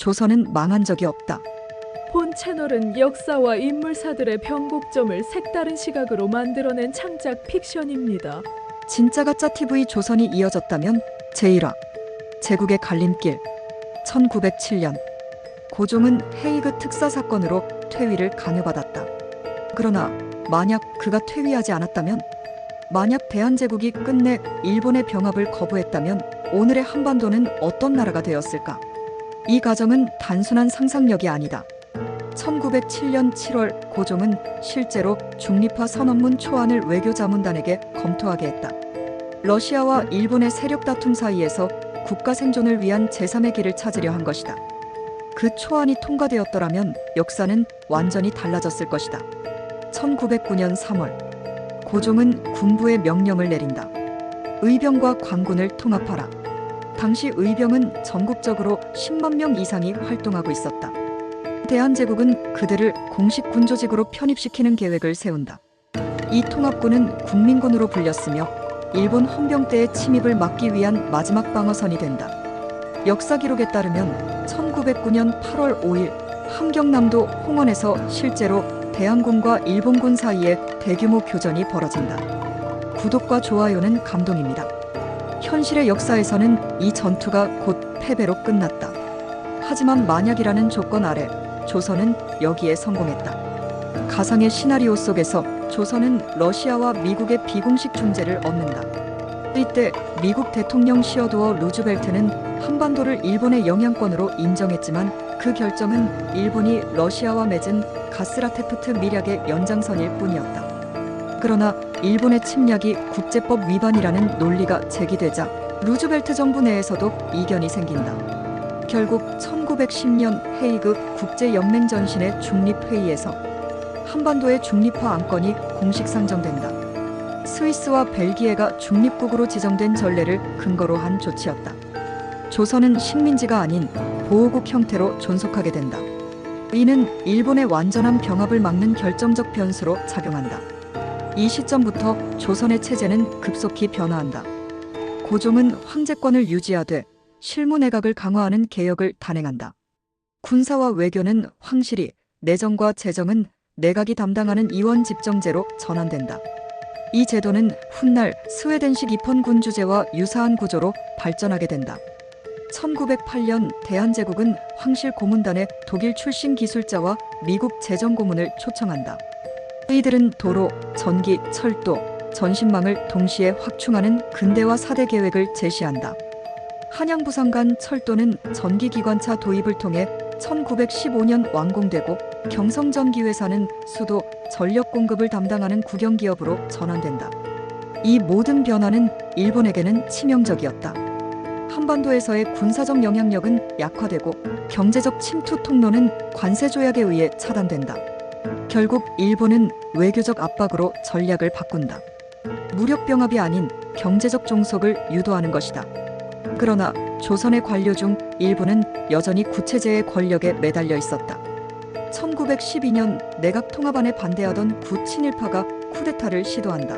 조선은 망한 적이 없다. 본 채널은 역사와 인물사들의 변곡점을 색다른 시각으로 만들어낸 창작 픽션입니다. 진짜 가짜 TV 조선이 이어졌다면 제1화 제국의 갈림길 1907년 고종은 헤이그 특사 사건으로 퇴위를 강요받았다. 그러나 만약 그가 퇴위하지 않았다면 만약 대한제국이 끝내 일본의 병합을 거부했다면 오늘의 한반도는 어떤 나라가 되었을까? 이 가정은 단순한 상상력이 아니다. 1907년 7월 고종은 실제로 중립화 선언문 초안을 외교자문단에게 검토하게 했다. 러시아와 일본의 세력 다툼 사이에서 국가 생존을 위한 제3의 길을 찾으려 한 것이다. 그 초안이 통과되었더라면 역사는 완전히 달라졌을 것이다. 1909년 3월 고종은 군부에 명령을 내린다. 의병과 관군을 통합하라. 당시 의병은 전국적으로 10만 명 이상이 활동하고 있었다. 대한제국은 그들을 공식 군조직으로 편입시키는 계획을 세운다. 이 통합군은 국민군으로 불렸으며 일본 헌병대의 침입을 막기 위한 마지막 방어선이 된다. 역사 기록에 따르면 1909년 8월 5일 함경남도 홍원에서 실제로 대한군과 일본군 사이에 대규모 교전이 벌어진다. 구독과 좋아요는 감동입니다. 현실의 역사에서는 이 전투가 곧 패배로 끝났다. 하지만 만약이라는 조건 아래 조선은 여기에 성공했다. 가상의 시나리오 속에서 조선은 러시아와 미국의 비공식 중재를 얻는다. 이때 미국 대통령 시어도어 루즈벨트는 한반도를 일본의 영향권으로 인정했지만 그 결정은 일본이 러시아와 맺은 가스라테프트 밀약의 연장선일 뿐이었다. 그러나 일본의 침략이 국제법 위반이라는 논리가 제기되자 루즈벨트 정부 내에서도 이견이 생긴다. 결국 1910년 헤이그 국제연맹 전신의 중립회의에서 한반도의 중립화 안건이 공식 상정된다. 스위스와 벨기에가 중립국으로 지정된 전례를 근거로 한 조치였다. 조선은 식민지가 아닌 보호국 형태로 존속하게 된다. 이는 일본의 완전한 병합을 막는 결정적 변수로 작용한다. 이 시점부터 조선의 체제는 급속히 변화한다. 고종은 황제권을 유지하되 실무내각을 강화하는 개혁을 단행한다. 군사와 외교는 황실이, 내정과 재정은 내각이 담당하는 이원 집정제로 전환된다. 이 제도는 훗날 스웨덴식 입헌군 주제와 유사한 구조로 발전하게 된다. 1908년 대한제국은 황실 고문단에 독일 출신 기술자와 미국 재정 고문을 초청한다. 이들은 도로, 전기, 철도, 전신망을 동시에 확충하는 근대화 4대 계획을 제시한다. 한양 부산 간 철도는 전기 기관차 도입을 통해 1915년 완공되고 경성전기회사는 수도, 전력 공급을 담당하는 국영기업으로 전환된다. 이 모든 변화는 일본에게는 치명적이었다. 한반도에서의 군사적 영향력은 약화되고 경제적 침투 통로는 관세 조약에 의해 차단된다. 결국 일본은 외교적 압박으로 전략을 바꾼다. 무력 병합이 아닌 경제적 종속을 유도하는 것이다. 그러나 조선의 관료 중 일부는 여전히 구체제의 권력에 매달려 있었다. 1912년 내각 통합안에 반대하던 구친일파가 쿠데타를 시도한다.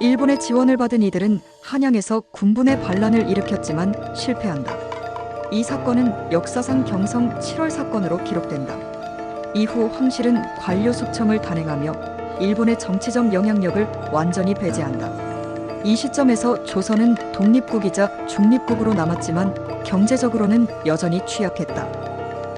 일본의 지원을 받은 이들은 한양에서 군분의 반란을 일으켰지만 실패한다. 이 사건은 역사상 경성 7월 사건으로 기록된다. 이후 황실은 관료 숙청을 단행하며 일본의 정치적 영향력을 완전히 배제한다. 이 시점에서 조선은 독립국이자 중립국으로 남았지만 경제적으로는 여전히 취약했다.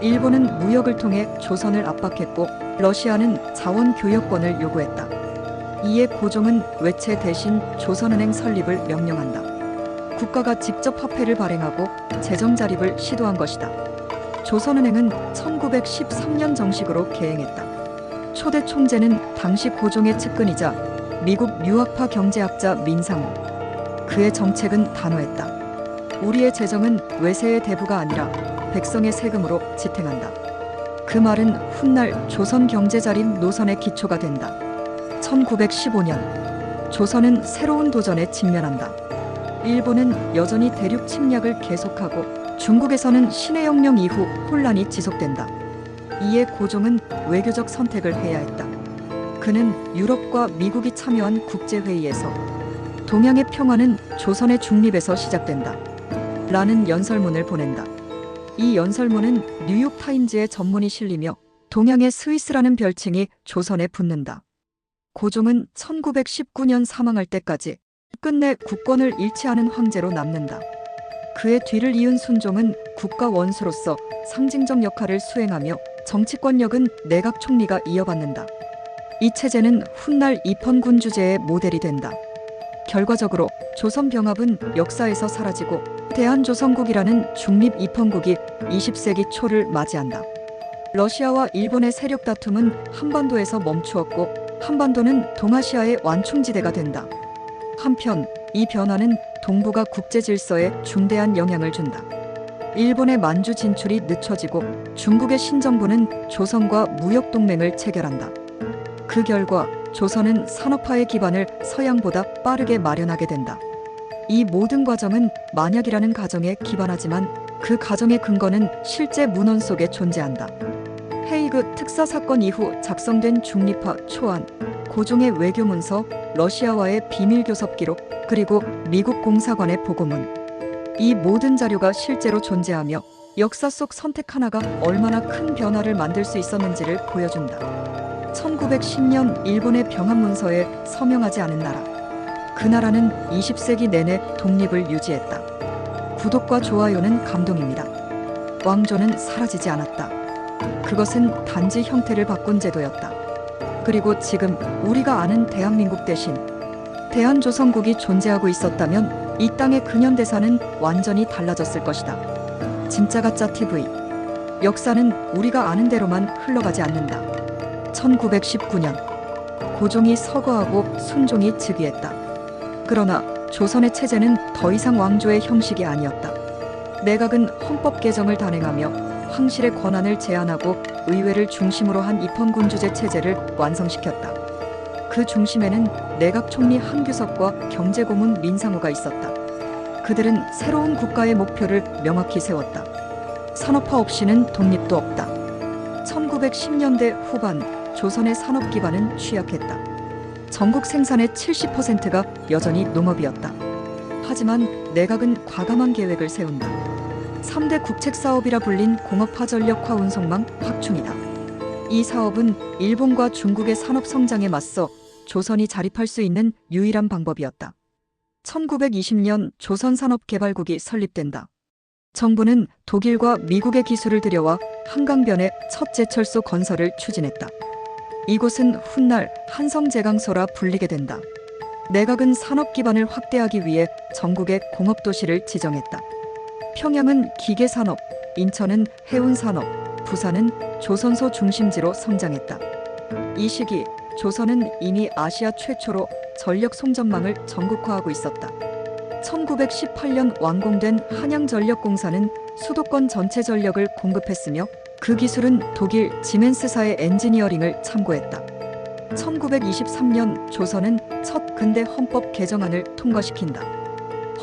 일본은 무역을 통해 조선을 압박했고 러시아는 자원 교역권을 요구했다. 이에 고종은 외채 대신 조선은행 설립을 명령한다. 국가가 직접 화폐를 발행하고 재정 자립을 시도한 것이다. 조선은행은 1913년 정식으로 개행했다. 초대 총재는 당시 고종의 측근이자 미국 유학파 경제학자 민상호. 그의 정책은 단호했다. 우리의 재정은 외세의 대부가 아니라 백성의 세금으로 지탱한다. 그 말은 훗날 조선 경제 자립 노선의 기초가 된다. 1915년 조선은 새로운 도전에 직면한다. 일본은 여전히 대륙 침략을 계속하고 중국에서는 신해혁명 이후 혼란이 지속된다. 이에 고종은 외교적 선택을 해야 했다. 그는 유럽과 미국이 참여한 국제회의에서 동양의 평화는 조선의 중립에서 시작된다. 라는 연설문을 보낸다. 이 연설문은 뉴욕 타임즈의 전문이 실리며 동양의 스위스라는 별칭이 조선에 붙는다. 고종은 1919년 사망할 때까지 끝내 국권을 잃지 않은 황제로 남는다. 그의 뒤를 이은 순종은 국가 원수로서 상징적 역할을 수행하며 정치권력은 내각 총리가 이어받는다. 이 체제는 훗날 입헌군 주제의 모델이 된다. 결과적으로 조선 병합은 역사에서 사라지고 대한조선국이라는 중립 입헌국이 20세기 초를 맞이한다. 러시아와 일본의 세력 다툼은 한반도에서 멈추었고 한반도는 동아시아의 완충지대가 된다. 한편 이 변화는 동북아 국제 질서에 중대한 영향을 준다. 일본의 만주 진출이 늦춰지고 중국의 신정부는 조선과 무역 동맹을 체결한다. 그 결과 조선은 산업화의 기반을 서양보다 빠르게 마련하게 된다. 이 모든 과정은 만약이라는 가정에 기반하지만 그 가정의 근거는 실제 문헌 속에 존재한다. 헤이그 특사 사건 이후 작성된 중립화 초안, 고종의 외교 문서, 러시아와의 비밀 교섭 기록, 그리고 미국 공사관의 보고문. 이 모든 자료가 실제로 존재하며 역사 속 선택 하나가 얼마나 큰 변화를 만들 수 있었는지를 보여준다. 1910년 일본의 병합 문서에 서명하지 않은 나라. 그 나라는 20세기 내내 독립을 유지했다. 구독과 좋아요는 감동입니다. 왕조는 사라지지 않았다. 그것은 단지 형태를 바꾼 제도였다. 그리고 지금 우리가 아는 대한민국 대신 대한조선국이 존재하고 있었다면 이 땅의 근현대사는 완전히 달라졌을 것이다. 진짜 가짜 TV. 역사는 우리가 아는 대로만 흘러가지 않는다. 1919년 고종이 서거하고 순종이 즉위했다. 그러나 조선의 체제는 더 이상 왕조의 형식이 아니었다. 내각은 헌법 개정을 단행하며 황실의 권한을 제한하고 의회를 중심으로 한 입헌군주제 체제를 완성시켰다. 그 중심에는 내각 총리 한규석과 경제고문 민상호가 있었다. 그들은 새로운 국가의 목표를 명확히 세웠다. 산업화 없이는 독립도 없다. 1910년대 후반 조선의 산업 기반은 취약했다. 전국 생산의 70%가 여전히 농업이었다. 하지만 내각은 과감한 계획을 세운다. 3대 국책 사업이라 불린 공업화 전력화 운송망 확충이다. 이 사업은 일본과 중국의 산업 성장에 맞서 조선이 자립할 수 있는 유일한 방법이었다. 1920년 조선산업개발국이 설립된다. 정부는 독일과 미국의 기술을 들여와 한강변의 첫 제철소 건설을 추진했다. 이곳은 훗날 한성제강소라 불리게 된다. 내각은 산업 기반을 확대하기 위해 전국의 공업도시를 지정했다. 평양은 기계산업, 인천은 해운산업, 부산은 조선소 중심지로 성장했다. 이 시기 조선은 이미 아시아 최초로 전력 송전망을 전국화하고 있었다. 1918년 완공된 한양전력공사는 수도권 전체 전력을 공급했으며 그 기술은 독일 지멘스사의 엔지니어링을 참고했다. 1923년 조선은 첫 근대 헌법 개정안을 통과시킨다.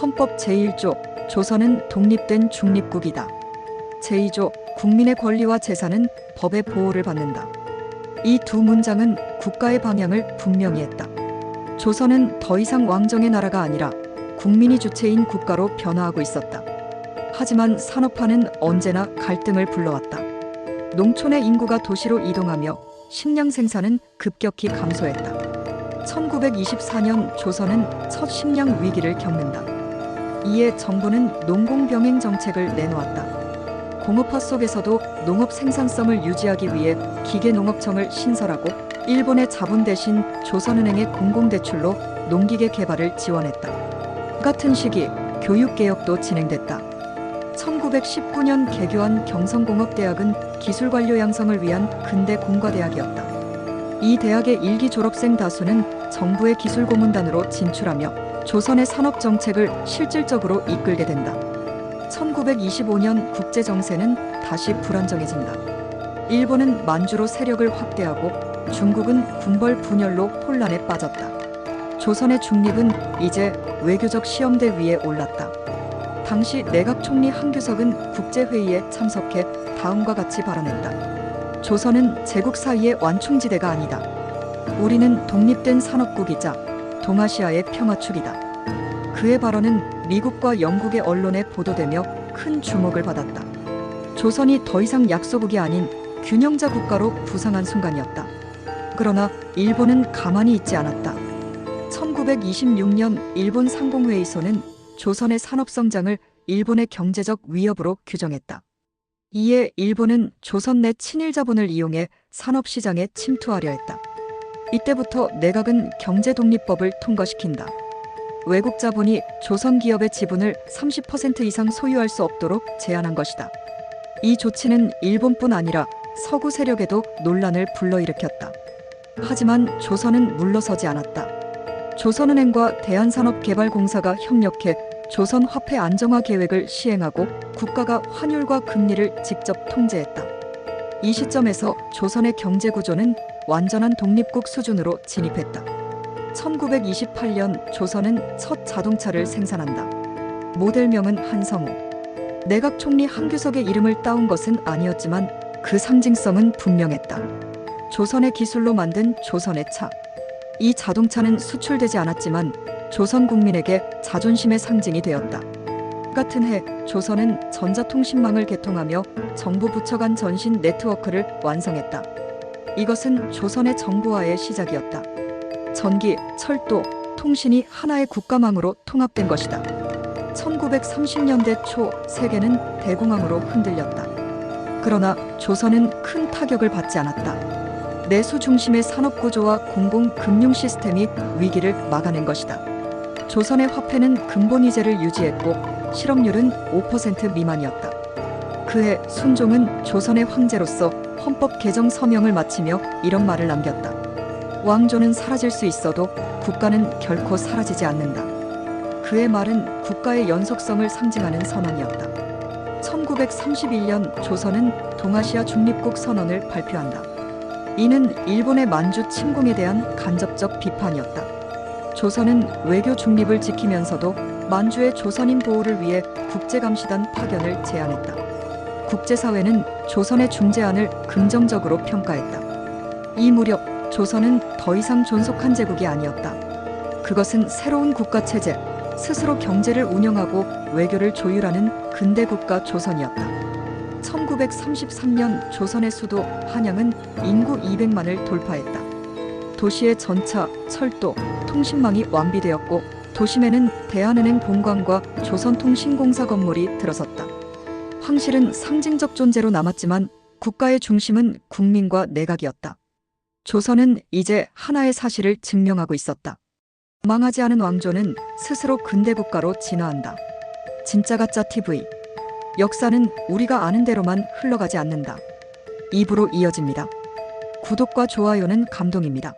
헌법 제1조 조선은 독립된 중립국이다. 제2조 국민의 권리와 재산은 법의 보호를 받는다. 이 두 문장은 국가의 방향을 분명히 했다. 조선은 더 이상 왕정의 나라가 아니라 국민이 주체인 국가로 변화하고 있었다. 하지만 산업화는 언제나 갈등을 불러왔다. 농촌의 인구가 도시로 이동하며 식량 생산은 급격히 감소했다. 1924년 조선은 첫 식량 위기를 겪는다. 이에 정부는 농공병행 정책을 내놓았다. 공업화 속에서도 농업 생산성을 유지하기 위해 기계농업청을 신설하고 일본의 자본 대신 조선은행의 공공대출로 농기계 개발을 지원했다. 같은 시기 교육개혁도 진행됐다. 1919년 개교한 경성공업대학은 기술관료 양성을 위한 근대 공과대학이었다. 이 대학의 일기 졸업생 다수는 정부의 기술고문단으로 진출하며 조선의 산업 정책을 실질적으로 이끌게 된다. 1925년 국제 정세는 다시 불안정해진다. 일본은 만주로 세력을 확대하고 중국은 군벌 분열로 혼란에 빠졌다. 조선의 중립은 이제 외교적 시험대 위에 올랐다. 당시 내각 총리 한규석은 국제회의에 참석해 다음과 같이 발언했다. 조선은 제국 사이의 완충지대가 아니다. 우리는 독립된 산업국이자 동아시아의 평화축이다. 그의 발언은 미국과 영국의 언론에 보도되며 큰 주목을 받았다. 조선이 더 이상 약소국이 아닌 균형자 국가로 부상한 순간이었다. 그러나 일본은 가만히 있지 않았다. 1926년 일본 상공회의소는 조선의 산업 성장을 일본의 경제적 위협으로 규정했다. 이에 일본은 조선 내 친일 자본을 이용해 산업 시장에 침투하려 했다. 이때부터 내각은 경제독립법을 통과시킨다. 외국 자본이 조선 기업의 지분을 30% 이상 소유할 수 없도록 제한한 것이다. 이 조치는 일본뿐 아니라 서구 세력에도 논란을 불러일으켰다. 하지만 조선은 물러서지 않았다. 조선은행과 대한산업개발공사가 협력해 조선 화폐 안정화 계획을 시행하고 국가가 환율과 금리를 직접 통제했다. 이 시점에서 조선의 경제 구조는 완전한 독립국 수준으로 진입했다. 1928년 조선은 첫 자동차를 생산한다. 모델명은 한성우. 내각 총리 한규석의 이름을 따온 것은 아니었지만 그 상징성은 분명했다. 조선의 기술로 만든 조선의 차. 이 자동차는 수출되지 않았지만 조선 국민에게 자존심의 상징이 되었다. 같은 해 조선은 전자통신망을 개통하며 정부 부처 간 전신 네트워크를 완성했다. 이것은 조선의 정부화의 시작이었다. 전기, 철도, 통신이 하나의 국가망으로 통합된 것이다. 1930년대 초 세계는 대공황으로 흔들렸다. 그러나 조선은 큰 타격을 받지 않았다. 내수 중심의 산업 구조와 공공 금융 시스템이 위기를 막아낸 것이다. 조선의 화폐는 근본 이제를 유지했고 실업률은 5% 미만이었다. 그해 순종은 조선의 황제로서 헌법 개정 서명을 마치며 이런 말을 남겼다. 왕조는 사라질 수 있어도 국가는 결코 사라지지 않는다. 그의 말은 국가의 연속성을 상징하는 선언이었다. 1931년 조선은 동아시아 중립국 선언을 발표한다. 이는 일본의 만주 침공에 대한 간접적 비판이었다. 조선은 외교 중립을 지키면서도 만주의 조선인 보호를 위해 국제감시단 파견을 제안했다. 국제사회는 조선의 중재안을 긍정적으로 평가했다. 이 무렵 조선은 더 이상 존속한 제국이 아니었다. 그것은 새로운 국가 체제, 스스로 경제를 운영하고 외교를 조율하는 근대 국가 조선이었다. 1933년 조선의 수도 한양은 인구 200만을 돌파했다. 도시의 전차, 철도, 통신망이 완비되었고 도심에는 대한은행 본관과 조선통신공사 건물이 들어섰다. 황실은 상징적 존재로 남았지만 국가의 중심은 국민과 내각이었다. 조선은 이제 하나의 사실을 증명하고 있었다. 망하지 않은 왕조는 스스로 근대 국가로 진화한다. 진짜 가짜 TV. 역사는 우리가 아는 대로만 흘러가지 않는다. 입으로 이어집니다. 구독과 좋아요는 감동입니다.